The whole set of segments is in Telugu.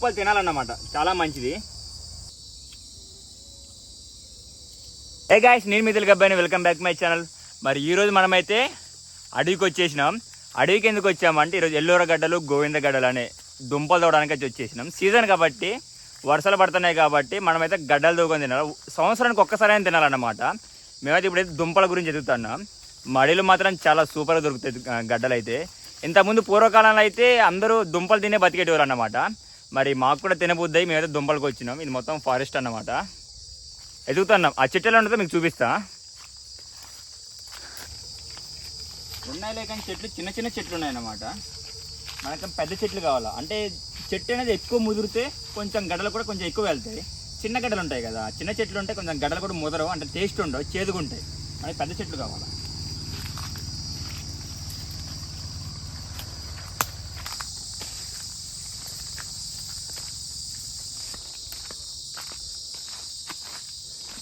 దుంపలు తినాలన్నమాట. చాలా మంచిది. ఏ గాయస్ నేను మీ తెలుగు అబ్బాయిని. వెల్కమ్ బ్యాక్ మై ఛానల్ మరి ఈరోజు మనమైతే అడవికి వచ్చేసినాం. అడవికి ఎందుకు వచ్చామంటే ఈరోజు ఎల్లోర గడ్డలు గోవింద గడ్డలు అనే దుంపలు తోవడానికి వచ్చి వచ్చేసినాం. సీజన్ కాబట్టి వర్షాలు పడుతున్నాయి కాబట్టి మనమైతే గడ్డలు దూకొని తినాలి. సంవత్సరానికి ఒక్కసారి అయినా తినాలన్నమాట. మేమైతే ఇప్పుడైతే దుంపల గురించి ఎదుగుతున్నాం. మడిలు మాత్రం చాలా సూపర్గా దొరుకుతాయి గడ్డలు అయితే ఇంతకుముందు పూర్వకాలంలో అయితే అందరూ దుంపలు తినే బతికేటవారు అన్నమాట మరి మాకు కూడా తినబుద్దాయి మేమైతే దుంపలకు వచ్చినాం. ఇది మొత్తం ఫారెస్ట్ అన్నమాట. ఎదుగుతున్నాం. ఆ చెట్లు ఉండదో మీకు చూపిస్తా. ఉన్నాయి కానీ చెట్లు చిన్న చిన్న చెట్లు ఉన్నాయన్నమాట మనకి పెద్ద చెట్లు కావాలా? అంటే చెట్టు అనేది ఎక్కువ ముదిరితే కొంచెం గడలు కూడా కొంచెం ఎక్కువ వెళ్తాయి. చిన్న గడ్డలు ఉంటాయి కదా. చిన్న చెట్లు ఉంటే కొంచెం గడ్డలు కూడా ముదరవు అంటే టేస్ట్ ఉండవు చేదుగా ఉంటాయి మనకి పెద్ద చెట్లు కావాలా?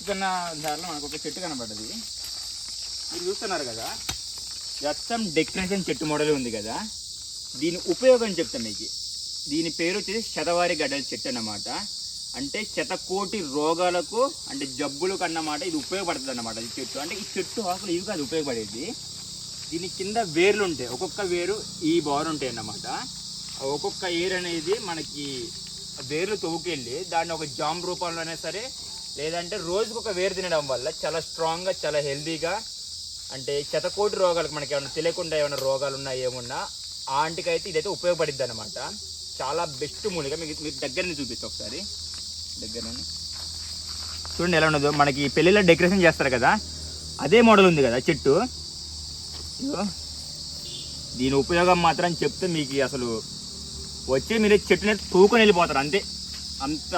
చిన్న దారిలో మనకు ఒక చెట్టు కనబడ్డది. మీరు చూస్తున్నారు కదా? మొత్తం డెకరేషన్ చెట్టు మోడల్ ఉంది కదా? దీని ఉపయోగం చెప్తాను మీకు. దీని పేరు వచ్చేసి శతవారి గడ్డల చెట్టు అన్నమాట. అంటే శతకోటి రోగాలకు అంటే జబ్బులకు అన్నమాట ఇది ఉపయోగపడుతుంది అన్నమాట ఈ చెట్టు. అంటే ఈ చెట్టు ఆకులు ఇవి కాదు ఉపయోగపడేది. దీని కింద వేర్లు ఉంటాయి. ఒక్కొక్క వేరు ఈ బారు ఉంటాయి అన్నమాట. ఒక్కొక్క ఏర్ అనేది మనకి వేర్లు తవ్వుకెళ్ళి దాన్ని ఒక జామ్ రూపంలోనే సరే లేదంటే రోజుకు ఒక వేరు తినడం వల్ల చాలా స్ట్రాంగ్గా చాలా హెల్తీగా అంటే శతకోటి రోగాలకు మనకి ఏమైనా తెలియకుండా ఏమైనా రోగాలు ఉన్నా ఏమున్నా ఆ అయితే ఇదైతే ఉపయోగపడిద్ది అనమాట చాలా బెస్ట్ మూలిక. మీకు మీకు దగ్గర నుంచి చూపిస్తా ఒకసారి. దగ్గర చూడండి ఎలా ఉండదు మనకి పెళ్ళిలో డెకరేషన్ చేస్తారు కదా అదే మోడల్ ఉంది కదా చెట్టు. దీని ఉపయోగం మాత్రం చెప్తే మీకు అసలు వచ్చి మీరు చెట్టుని తూకొని వెళ్ళిపోతారు అంతే. అంత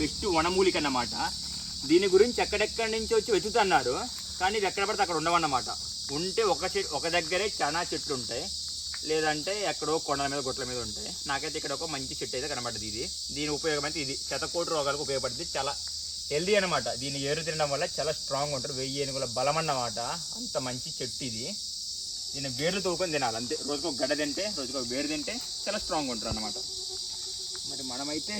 బెస్ట్ వనమూలిక అన్నమాట దీని గురించి ఎక్కడెక్కడి నుంచి వచ్చి వెతుకుతున్నారు? కానీ ఇది ఎక్కడ పడితే అక్కడ ఉండవన్నమాట. ఉంటే ఒక చెట్టు ఒక దగ్గరే చాలా చెట్లు ఉంటాయి. లేదంటే ఎక్కడో కొండల మీద గుట్ల మీద ఉంటాయి. నాకైతే ఇక్కడ ఒక మంచి చెట్టు అయితే కనబడుతుంది ఇది. దీని ఉపయోగం అయితే ఇది. శతకోటి రోగాలకు ఉపయోగపడుతుంది. చాలా హెల్దీ అనమాట దీన్ని ఏరు తినడం వల్ల చాలా స్ట్రాంగ్ ఉంటుంది వెయ్యి ఏనుగుల బలం అన్నమాట. అంత మంచి చెట్టు ఇది. దీన్ని వేర్లు తోకొని తినాలి. అంతే. రోజుకు ఒక గడ్డ తింటే రోజుకు ఒక వేరు తింటే చాలా స్ట్రాంగ్ ఉంటారు అన్నమాట. మరి మనమైతే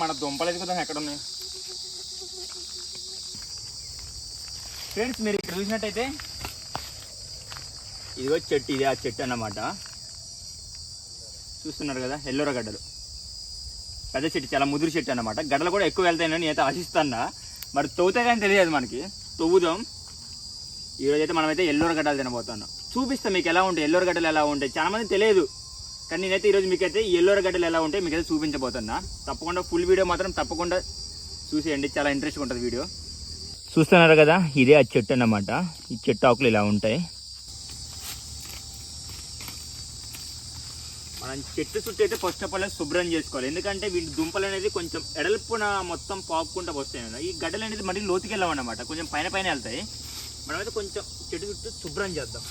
మన దుంపలు ఎదుగుతాం ఎక్కడ ఉన్నాయి? ఫ్రెండ్స్ మీరు ఇక్కడ చూసినట్టయితే ఇదిగో చెట్టు ఇది ఆ చెట్టు అన్నమాట. చూస్తున్నారు కదా ఎల్లోర గడ్డలు పెద్ద చెట్టు చాలా ముదురు చెట్టు అన్నమాట. గడ్డలు కూడా ఎక్కువ వెళ్తాయని నేనైతే ఆశిస్తున్నా. మరి తవ్వుతాయి కానీ తెలియదు మనకి. తవ్వుదాం. ఈరోజు అయితే మనమైతే ఎల్లోర గడ్డలు తినబోతున్నాం. చూపిస్తాం మీకు ఎలా ఉంటాయి ఎల్లోర గడ్డలు ఎలా ఉంటాయి. చాలా మంది తెలియదు. కానీ నేనైతే ఈరోజు మీకైతే ఈ ఎల్లోర గడ్డలు ఎలా ఉంటాయి మీకైతే చూపించబోతున్నా. తప్పకుండా ఫుల్ వీడియో మాత్రం తప్పకుండా చూసేయండి. చాలా ఇంట్రెస్ట్గా ఉంటుంది వీడియో చూస్తున్నారు కదా ఇదే ఆ చెట్టు అన్నమాట. ఈ చెట్టు ఆకులు ఇలా ఉంటాయి. మనం చెట్టు చుట్టూ అయితే ఫస్ట్ ఆఫ్ ఆల్ శుభ్రం చేసుకోవాలి. ఎందుకంటే వీటి దుంపలు అనేది కొంచెం ఎడల్పున మొత్తం పాక్కుంటూ వస్తాయి కదా ఈ గడ్డలు అనేది మరీ లోతుకి కొంచెం పైన పైన వెళ్తాయి. మనమైతే కొంచెం చెట్టు చుట్టూ శుభ్రం చేద్దాం.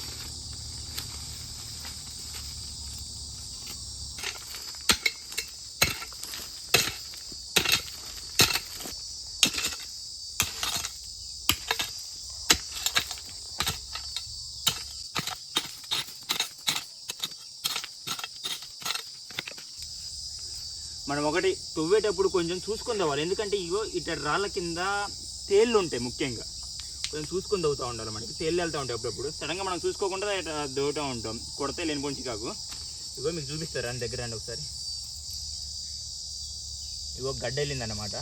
మనం ఒకటి తవ్వేటప్పుడు కొంచెం చూసుకుని తవ్వాలి ఎందుకంటే ఇగో ఇట్లా రాళ్ళ కింద తేళ్ళు ఉంటాయి ముఖ్యంగా. కొంచెం చూసుకుని తవ్వుతూ ఉండాలి మనకి. తేళ్ళు వెళ్తూ ఉంటాయి అప్పుడప్పుడు. సడన్గా మనం చూసుకోకుండా ఇట్లా దవ్వుతూ ఉంటాం. కొడితే లేనిపోని కాకు. ఇగో మీకు చూపిస్తారా. అని దగ్గర రండి ఒకసారి. ఇగో గడ్డ వెళ్ళిందన్నమాట.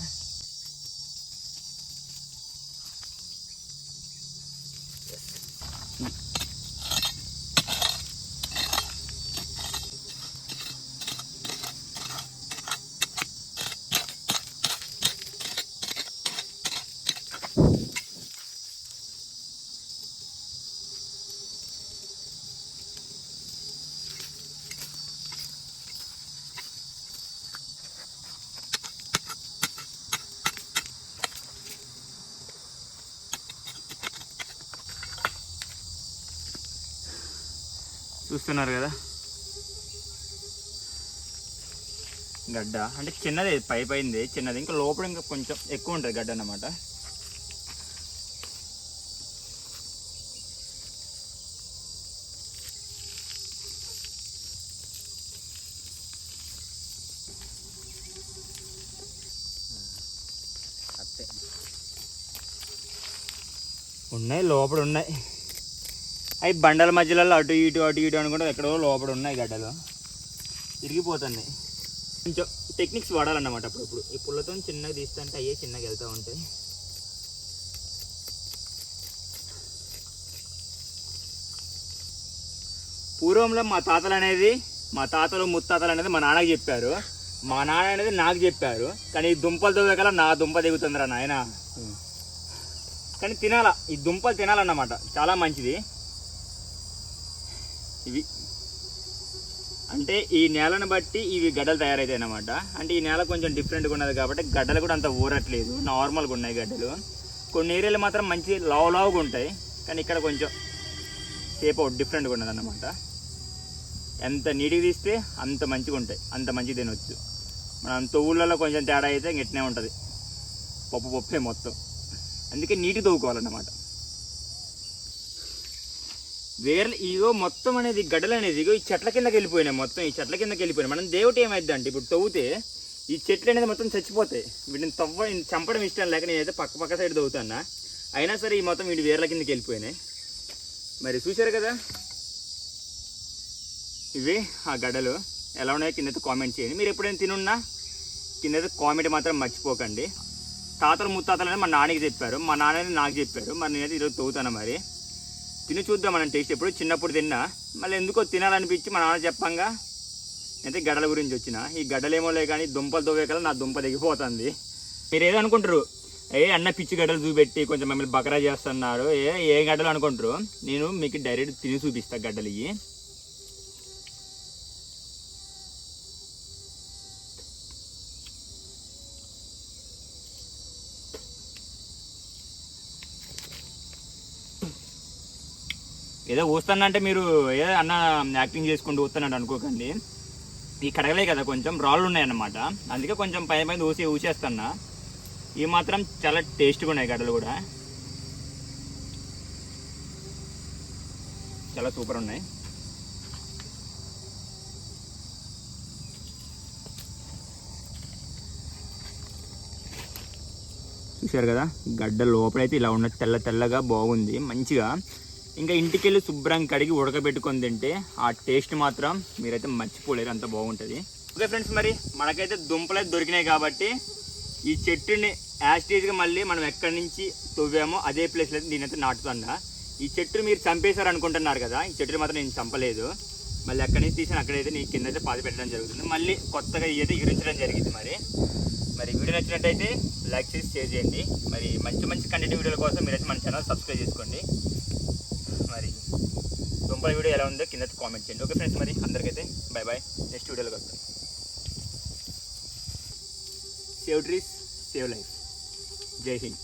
చూస్తున్నారు కదా. గడ్డ. అంటే చిన్నది పై పైంది. చిన్నది. ఇంకా లోపల ఇంకా కొంచెం ఎక్కువ ఉంటుంది గడ్డ అన్నమాట. ఉన్నాయి లోపల ఉన్నాయి. అవి బండల మధ్యలో అటు ఇటు అటు ఇటు అనుకుంటే ఎక్కడో లోపల ఉన్నాయి గడ్డలు. తిరిగిపోతున్నాయి కొంచెం టెక్నిక్స్ వాడాలన్నమాట అప్పుడప్పుడు ఈ పుల్లతో చిన్నగా తీస్తుంటే అయ్యే చిన్నగా వెళ్తూ ఉంటాయి. పూర్వంలో మా తాతలు అనేది మా తాతలు ముత్తాతలు అనేది మా నాన్నకి చెప్పారు. మా నాన్న అనేది నాకు చెప్పారు. కానీ ఈ దుంపలు తవ్వేకల నా దుంప దిగుతుందిరా నాయన. కానీ తినాల. ఈ దుంపలు తినాలన్నమాట. చాలా మంచిది. ఇవి. అంటే ఈ నేలను బట్టి ఇవి గడ్డలు తయారవుతాయి అన్నమాట అంటే ఈ నేల కొంచెం డిఫరెంట్గా ఉన్నది కాబట్టి గడ్డలు కూడా అంత ఊరట్లేదు. నార్మల్గా ఉన్నాయి గడ్డలు. కొన్ని ఏరియాలు మాత్రం మంచి లావు లావుగా ఉంటాయి. కానీ ఇక్కడ కొంచెం షేప్ అవుట్ డిఫరెంట్గా ఉన్నది అనమాట ఎంత నీటికి తీస్తే అంత మంచిగా ఉంటాయి. అంత మంచి తినవచ్చు మనం తొవ్వులలో కొంచెం తేడా అయితే గిట్నే ఉంటుంది. పప్పు పప్పే మొత్తం. అందుకే నీటి తవ్వుకోవాలన్నమాట వేర్లు ఇగో మొత్తం అనేది గడ్డలు అనేది ఇగో ఈ చెట్ల కిందకి వెళ్ళిపోయినాయి మొత్తం ఈ చెట్ల కిందకి వెళ్ళిపోయినాయి. మనం దేవుటి ఏమైంది అంటే ఇప్పుడు తవ్వుతే ఈ చెట్లు అనేది మొత్తం చచ్చిపోతాయి. వీటిని తవ్వ చంపడం ఇష్టం లేక నేనైతే పక్క పక్క సైడ్ తవ్వుతానా అయినా సరే ఈ మొత్తం వీటి వేర్ల కిందకి వెళ్ళిపోయినాయి. మరి చూశారు కదా? ఇవి ఆ గడ్డలు ఎలా ఉన్నాయో కింద కామెంట్ చేయండి. మీరు ఎప్పుడైనా తినున్నా కింద కామెంట్ మాత్రం మర్చిపోకండి. తాతలు ముత్తాతలు అనేది మా నాన్నకి చెప్పారు. మా నాన్న నాకు చెప్పారు. మరి నేనైతే ఈరోజు తవ్వుతాను మరి. తిని చూద్దాం మనం టేస్ట్ ఎప్పుడు చిన్నప్పుడు తిన్నా మళ్ళీ ఎందుకో తినాలనిపించి మా నాన్న చెప్పంగా అయితే గడ్డల గురించి వచ్చిన ఈ గడ్డలేమోలే కానీ దుంపలు తోవేకల నా దుంప దిగిపోతుంది మీరు ఏదో అనుకుంటారు ఏ అన్న పిచ్చి గడ్డలు చూపెట్టి కొంచెం మమ్మల్ని బకరా చేస్తున్నారు ఏ ఏ గడ్డలు అనుకుంటారు? నేను మీకు డైరెక్ట్ తిని చూపిస్తా గడ్డలు ఇవి ఏదో ఊస్తానంటే మీరు ఏదో అన్న యాక్టింగ్ చేసుకుంటూ ఊస్తానంటే అనుకోకండి. ఈ కడగలే కదా కొంచెం రాళ్ళు ఉన్నాయన్నమాట. అందుకే కొంచెం పై పైన ఊసి ఊసేస్తున్నా ఇవి మాత్రం చాలా టేస్ట్గా ఉన్నాయి గడ్డలు కూడా. చాలా సూపర్ ఉన్నాయి. చూశారు కదా గడ్డ లోపలైతే ఇలా ఉన్న తెల్ల తెల్లగా బాగుంది. మంచిగా ఇంకా ఇంటికి వెళ్ళి శుభ్రం కడిగి ఉడకబెట్టుకొని తింటే ఆ టేస్ట్ మాత్రం మీరైతే మర్చిపోలేరు అంత బాగుంటుంది. ఓకే ఫ్రెండ్స్ మరి మనకైతే దుంపలు అయితే దొరికినాయి కాబట్టి ఈ చెట్టుని యాస్టేజ్గా మళ్ళీ మనం ఎక్కడి నుంచి తవ్వామో అదే ప్లేస్లో అయితే దీనైతే నాటుతుందా ఈ చెట్టుని మీరు చంపేశారు అనుకుంటున్నారు కదా ఈ చెట్టుని మాత్రం నేను చంపలేదు. మళ్ళీ ఎక్కడి నుంచి తీసిన అక్కడైతే నీ కింద అయితే పాతి పెట్టడం జరుగుతుంది. మళ్ళీ కొత్తగా ఇదైతే ఎగిరించడం జరిగింది మరి. మరి వీడియో నచ్చినట్టయితే లైక్ చేసి షేర్ చేయండి. మరి మంచి మంచి కంటెంట్ వీడియోల కోసం మీరైతే మన ఛానల్ సబ్స్క్రైబ్ చేసుకోండి. మరి. దుంపల వీడియో ఎలా ఉందో కింద కామెంట్ చేయండి. ఓకే ఫ్రెండ్స్ మరి అందరికైతే బాయ్ బాయ్ నెక్స్ట్ వీడియోలో కలుద్దాం save trees save life Jai Hind